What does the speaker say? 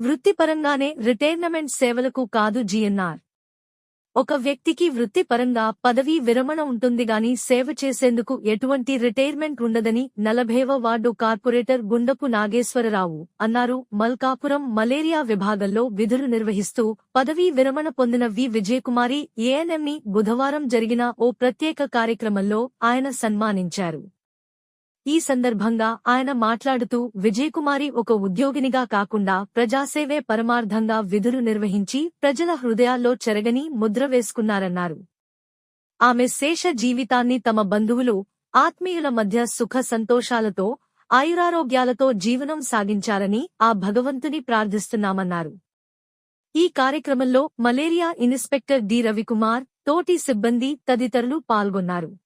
వృత్తిపరంగానే రిటైర్నమెంట్ సేవలకు కాదు జీఎన్ఆర్. ఒక వ్యక్తికి వృత్తిపరంగా పదవీ విరమణ ఉంటుంది గాని సేవ చేసేందుకు ఎటువంటి రిటైర్మెంట్ ఉండదని నలభైవ వార్డు కార్పొరేటర్ గుండపు నాగేశ్వరరావు అన్నారు. మల్కాపురం మలేరియా విభాగంలో విధులు నిర్వహిస్తూ పదవీ విరమణ పొందిన వి. విజయకుమారి ఏఎన్ఎంని బుధవారం జరిగిన ఓ ప్రత్యేక కార్యక్రమంలో ఆయన సన్మానించారు. ఈ సందర్భంగా ఆయన మాట్లాడుతూ విజయకుమారి ఒక ఉద్యోగినిగా కాకుండా ప్రజాసేవే పరమార్థంగా విధులు నిర్వహించి ప్రజల హృదయాల్లో చెరగని ముద్ర వేసుకున్నారన్నారు. ఆమె శేష జీవితాన్ని తమ బంధువులు ఆత్మీయుల మధ్య సుఖ సంతోషాలతో ఆయురారోగ్యాలతో జీవనం సాగించారని ఆ భగవంతుని ప్రార్థిస్తున్నామన్నారు. ఈ కార్యక్రమంలో మలేరియా ఇన్స్పెక్టర్ డి రవికుమార్ తోటి సిబ్బంది తదితరులు పాల్గొన్నారు.